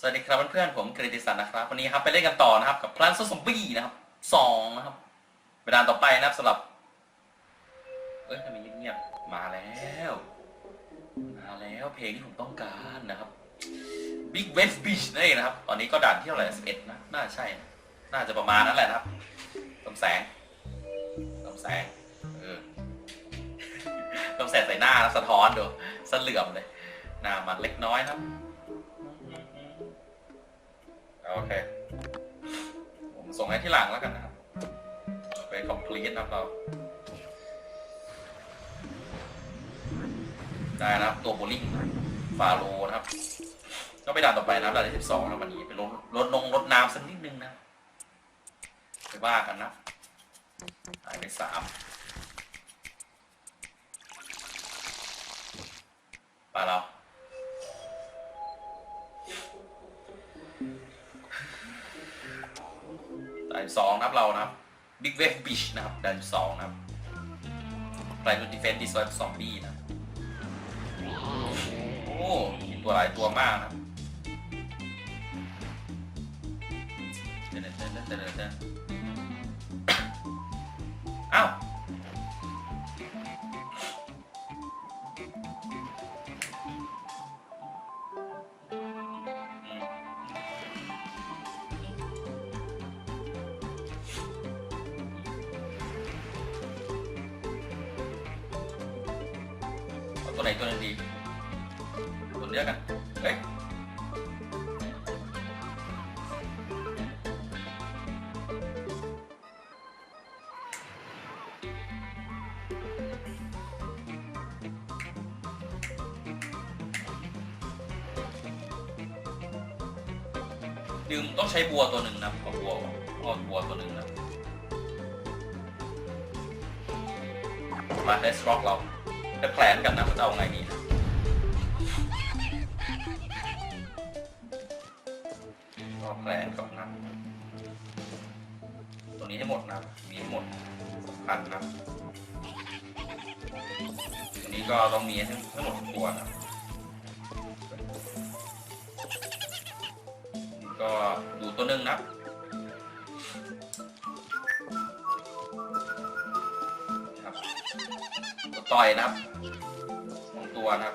สวัสดีครับเพื่อนๆผมกฤติสันนะครับวันนี้ครับไปเล่นกันต่อนะครับ กับพลันซอมบี้นะครับสองนะครับเวลาต่อไปนะครับสำหรับเอ้ยทำไมเงียบๆมาแล้ว มาแล้วเพลงที่ผมต้องการนะครับ Big West Beach นั่นเองนะครับ ตอนนี้ก็ด่านที่เท่าไหร่สิบเอ็ดนะน่าใช่นะน่าจะประมาณนั้นแหละนะครับเติมแสงเติมแสงเออเติมแสงใส่หน้าแล้วสะท้อนดูสะเหลื่อมเลยหน้ามันเล็กน้อยนะครับ โอเค ผมส่งให้ที่หลังแล้วกันนะครับ ไป complete นะครับเรา ได้นะครับ ตัวโบลิ่งฟาโลนะครับ ก็ไปด่านต่อไปนะครับด่านที่สิบสองนะวันนี้ ไปลดลดลงลดน้ำสักนิดนึงนะ ไปว่ากันนะหายไปสาม 12นะครับเรานะครับบิ๊กเวฟบีชนะครับดันสองนะครับไรตัวดีเฟนต์ดิสไลด์ซอมบี้นะโอ้ตัวหลายตัวมากนะ ตัวหนตัวหนึงดีตัวเนี้แล้วกันเฮ้ยดึงต้องใช้บัวตัวหนึ่งนะเอาบัวเอาบัวตัวหนึ่งนะมาเดสร็อกเรา จะแผลนกันนะมันจะเอาไงดีนะก็แผลนก่อนนะตัวนี้ให้หมดนะมีให้หมดสำคัญนะตัวนี้ก็ต้องมีให้ทั้งหมดทุกตัวนะก็ดูตัวหนึ่งนะ ต่อยนะครับสองตัวนะครับ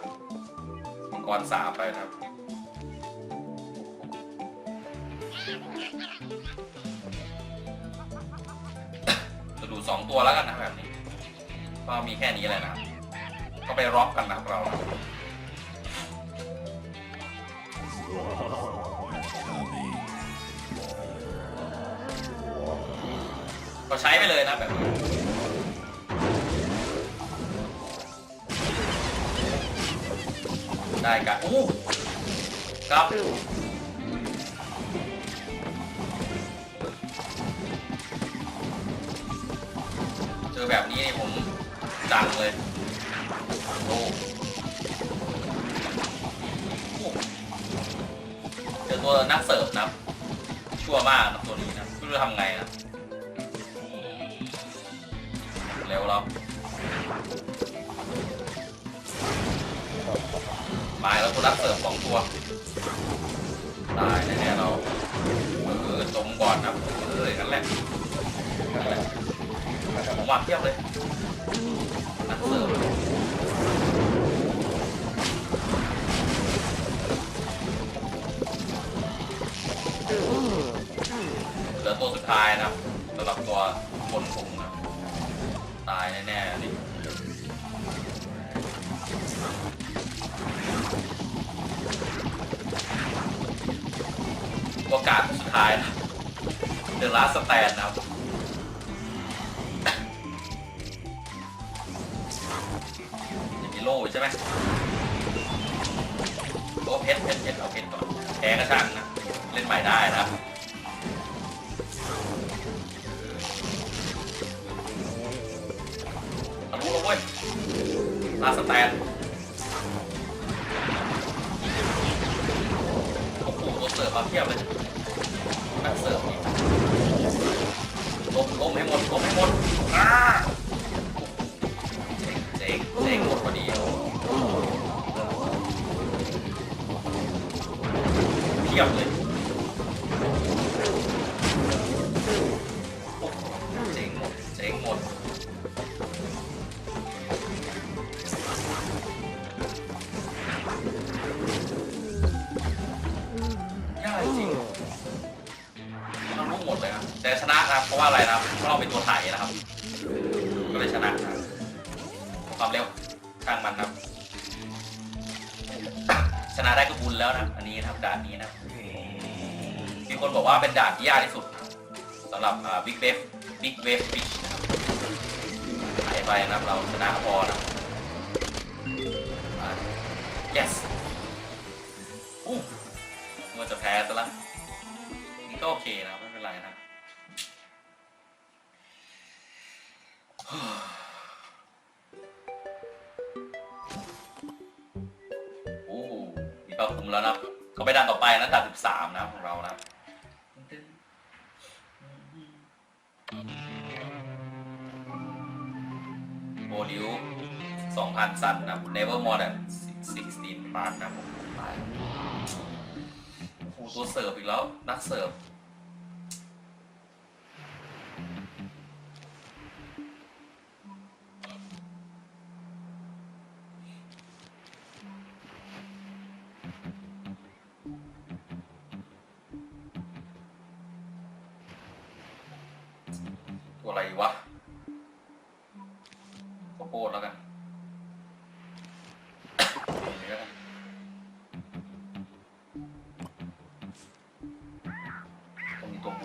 มังกรสาไปนะครับจะดูสองตัวแล้วกันนะแบบนี้ ก็มีแค่นี้แหละนะก็ไปร็อกกันนะเราก็ใช้ไปเลยนะแบบนี้ ได้กันอู้ครับเจอแบบนี้นี่ผมจังเลยโอ้โหเจอตัวนักเสิร์ฟนะครับชั่วมากนะตัวนี้นะไม่รู้จะทำไงนะเร็วเรา มายแล้วตัวนักเสิร์ฟสองตัว ตายแน่ๆเราเออจมก่อนนะเอออย่างนั้นแหละนั่นแหละผมวางเทียบเลยนักเสร์ฟเหลือตัวสุดท้ายนะสำหรับตัวคนผมนะตายแน่ๆนี่ ตัวการดสุดท้ายนะเดอะลาสแตนนะครับยังมีโล่ใช่ไหมโอ้เพชรเพชรเพชรเอาเพชรก่อนแพ้ก็ช่างนะ เล่นใหม่ได้นะครับทะลุแล้วเว้ยลาสแตน สิร์ฟมาเพียบเลยนักเสิร์ฟนี่ล้มล้มให้หมดล้มให้หมดอ่าเจ๊งเจ๊งหมดพอดีเพียบเลย นะครับเราะว่าอะไรนะครับเพราะเราเป็นตัวไถ่นะครับ ก็เลยชนะครับความเร็วช่างมันนะครับ ชนะได้ก็บุญแล้วนะอันนี้นะครับด่านนี้นะมีคนบอกว่าเป็นด่านที่ยากที่สุดสำหรับบิ๊กเวฟบิ๊กเวฟบิ๊กนะครับหายไปนะครับเราชนะพอนะครับมา yes อู้มันจะแพ้ซะละนี่ก็โอเคนะไม่เป็นไรนะ โอ้มีปลาคุมแล้วนะเขาไปดันต่อไปนะด่านสิบสามนะของเรานะโบลิวสองพันสันนะ never more than sixteen part นะผมไปโอ้ตัวเสิร์ฟอีกแล้ว นักเสิร์ฟ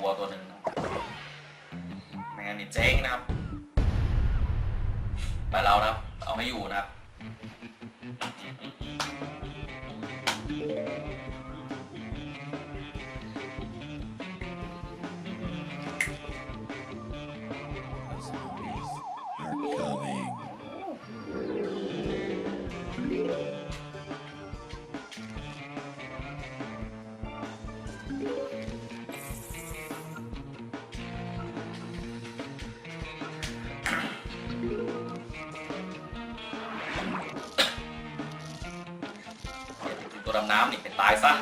วัวตัวหนึ่งนะไม่งั้นนี่เจ๊งนะครับไปเรานะครับเอาไม่อยู่นะครับ ดำน้ำนี่เป็นตายซะ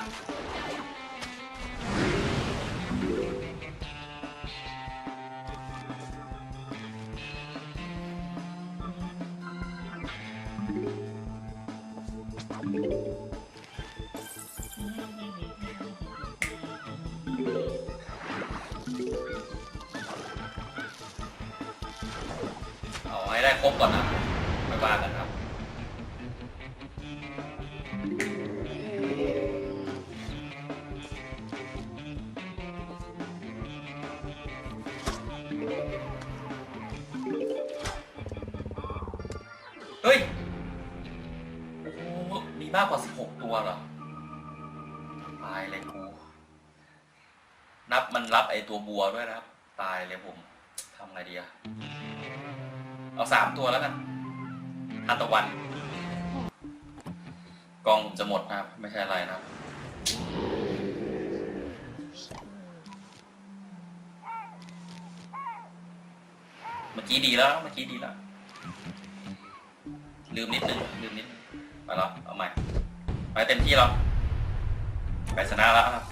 เอาให้ได้ครบก่อนนะ เฮ้ย โอ้โหมีมากกว่า 16 ตัวเหรอ ตายเลยกู นับมันรับไอตัวบัวด้วยนะครับ ตายเลยผมทำไงดีอะเอาสามตัวแล้วกันทานตะวัน กองผมจะหมดนะครับ ไม่ใช่อะไรนะครับเมื่อกี้ดีแล้ว เมื่อกี้ดีแล้ว ลืมนิดนึงลืมนิดนึงไปแล้วเอาใหม่ไปเต็มที่เราไปชนะแล้วครับ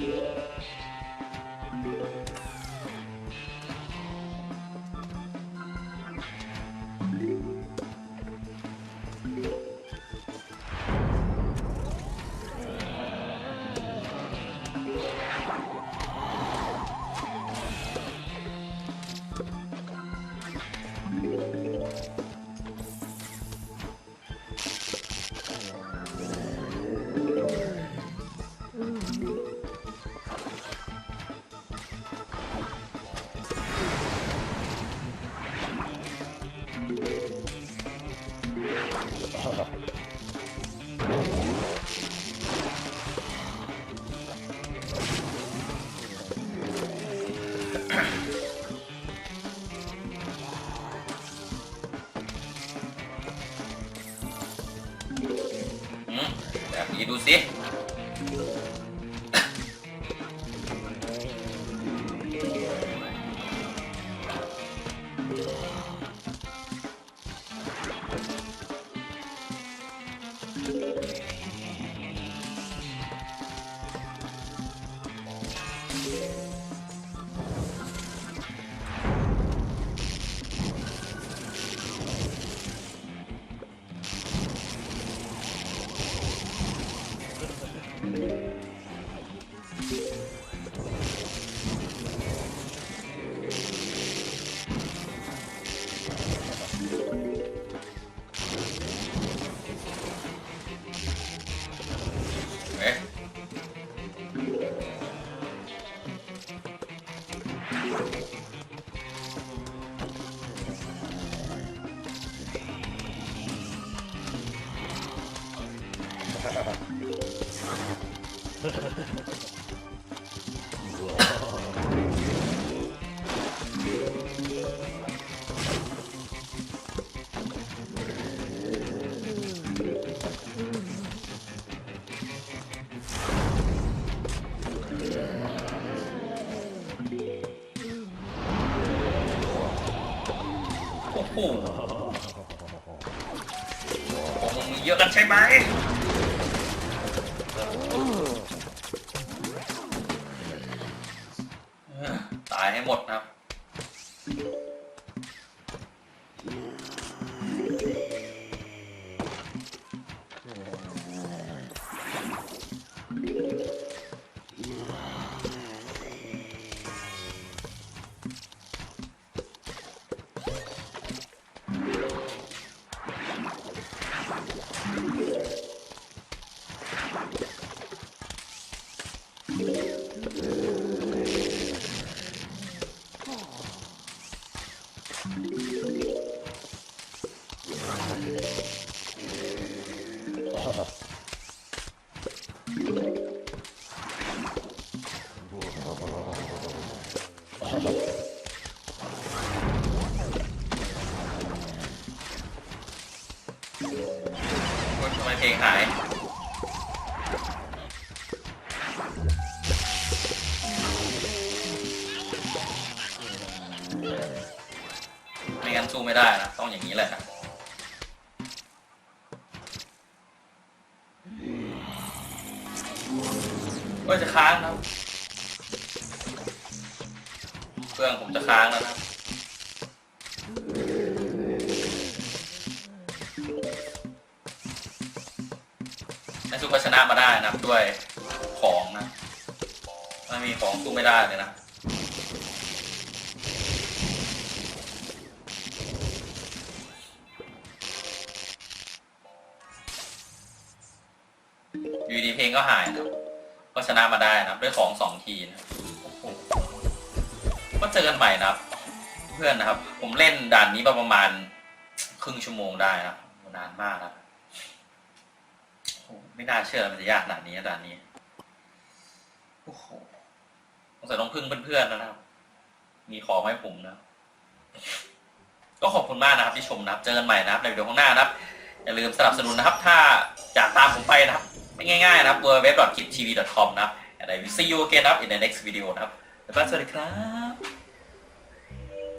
Yeah. นี่ดูสิ ไหมตายให้หมดนะครับ งั้นสู้ไม่ได้นะ ต้องอย่างนี้แหละนะก็จะค้างนะเครื่องผมจะค้างแล้วนะในสุก็ชนะมาได้นะด้วยของนะไม่มีของสู้ไม่ได้เลยนะ องก็หายนะครับ ก็ชนะมาได้นะครับ ด้วยของสองทีนะครับก็เจอกันใหม่นะครับ เพื่อนนะครับ ผมเล่นด่านนี้ประมาณครึ่งชั่วโมงได้นะนานมากนะครับไม่น่าเชื่อมันจะยากขนาดนี้ด่านนี้โอ้โหสงสัยต้องพึ่งเพื่อนๆนะครับ มีของให้ผมนะ ก็ขอบคุณมากนะครับที่ชมนะครับ เจอกันใหม่นะครับในวิดีโอข้างหน้านะครับ อย่าลืมสนับสนุนนะครับ ถ้าอยากตามผมไปนะครับ ง่ายๆนะครับ www.kittv.com นะครับ and I will see you again นะครับ in the next video นะครับบ๊ายบายสวัสดีครับ